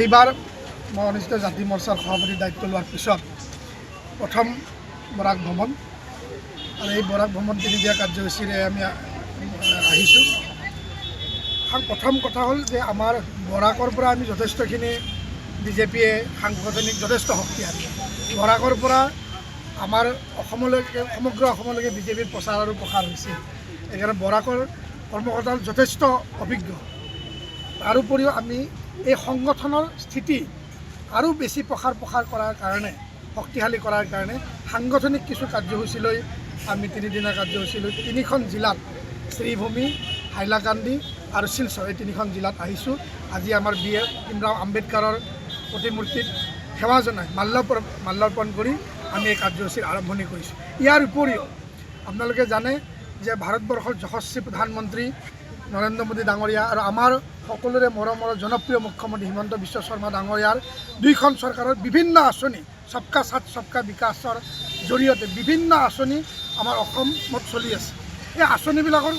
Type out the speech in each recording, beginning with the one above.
এইবাৰ মই অনুষ্ঠিত জাতি মৰ্চাৰ সভাপতিৰ দায়িত্ব লোৱাৰ পিছত প্ৰথম বৰাক ভ্ৰমণ আৰু এই বৰাক ভ্ৰমণ তিনিদীয়া কাৰ্যসূচীৰে আমি আহিছোঁ। প্ৰথম কথা হ'ল যে আমাৰ বৰাকৰ পৰা আমি যথেষ্টখিনি বিজেপিয়ে সাংগঠনিক যথেষ্ট শক্তিশালী। বৰাকৰ পৰা আমাৰ অসমলৈকে, সমগ্ৰ অসমলৈকে বিজেপিৰ প্ৰচাৰ আৰু প্ৰসাৰ হৈছিল। সেইকাৰণে বৰাকৰ কৰ্মকৰ্তা যথেষ্ট অভিজ্ঞ। তাৰোপৰিও আমি এই সংগঠনৰ স্থিতি আৰু বেছি প্ৰসাৰ প্ৰসাৰ কৰাৰ কাৰণে, শক্তিশালী কৰাৰ কাৰণে সাংগঠনিক কিছু কাৰ্যসূচী আমি তিনিদিনীয়া কাৰ্যসূচী তিনিখন জিলাত শ্ৰীভূমি হাইলাকান্দি আৰু শিলচৰ এই তিনিখন জিলাত আহিছোঁ। আজি আমাৰ বি এ ভীমৰাও আম্বেদকাৰৰ প্ৰতিমূৰ্তিত সেৱা জনাই মাল্যৰ্পণ মাল্যাৰ্পণ কৰি আমি এই কাৰ্যসূচীৰ আৰম্ভণি কৰিছোঁ। ইয়াৰ উপৰিও, আপোনালোকে জানে যে ভাৰতবৰ্ষৰ যশস্বী প্ৰধানমন্ত্ৰী নৰেন্দ্ৰ মোদী ডাঙৰীয়া আৰু আমাৰ সকলোৰে মৰমৰ জনপ্ৰিয় মুখ্যমন্ত্ৰী হিমন্ত বিশ্ব শৰ্মা ডাঙৰীয়াৰ দুইখন চৰকাৰৰ বিভিন্ন আঁচনি, সবকা সাথ, সবকা বিকাশৰ জৰিয়তে বিভিন্ন আঁচনি আমাৰ অসমত চলি আছে। এই আঁচনিবিলাকৰ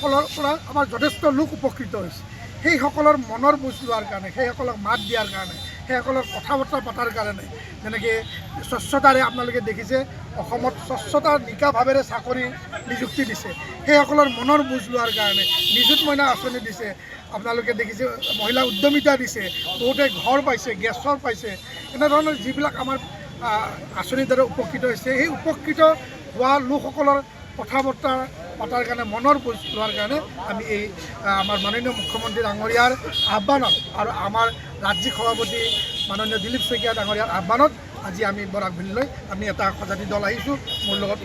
ফলৰ পৰা আমাৰ যথেষ্ট লোক উপকৃত হৈছে। সেইসকলৰ মনৰ বুজ লোৱাৰ কাৰণে, সেইসকলক মাত দিয়াৰ কাৰণে সেইসকলৰ কথা বতৰা পতাৰ কাৰণে। যেনেকৈ স্বচ্ছতাৰে আপোনালোকে দেখিছে, অসমত স্বচ্ছতা নিকাভাৱেৰে চাকৰি নিযুক্তি দিছে। সেইসকলৰ মনৰ বুজ লোৱাৰ কাৰণে নিযুত মইনা আঁচনি দিছে। আপোনালোকে দেখিছে, মহিলা উদ্যমিতা দিছে, বহুতে ঘৰ পাইছে, গেছৰ পাইছে। এনেধৰণৰ যিবিলাক আমাৰ আঁচনিৰ দ্বাৰা উপকৃত হৈছে, সেই উপকৃত হোৱা লোকসকলৰ কথা বতৰা পতাৰ কাৰণে, মনৰ বুজ লোৱাৰ কাৰণে আমি এই আমাৰ মাননীয় মুখ্যমন্ত্ৰী ডাঙৰীয়াৰ আহ্বানত আৰু আমাৰ ৰাজ্যিক সভাপতি মাননীয় দিলীপ শইকীয়া ডাঙৰীয়াৰ আহ্বানত আজি আমি বৰাক ভেলীলৈ আমি এটা সজাতি দল আহিছোঁ। মোৰ লগত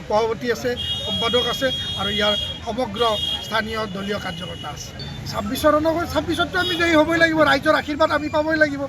আছে, সম্পাদক আছে আৰু ইয়াৰ সমগ্ৰ স্থানীয় দলীয় কাৰ্যকৰ্তা আছে। ছাব্বিছৰ অনুসৰি ছাব্বিছততো আমি জয়ী হ'বই লাগিব, ৰাইজৰ আশীৰ্বাদ আমি পাবই লাগিব।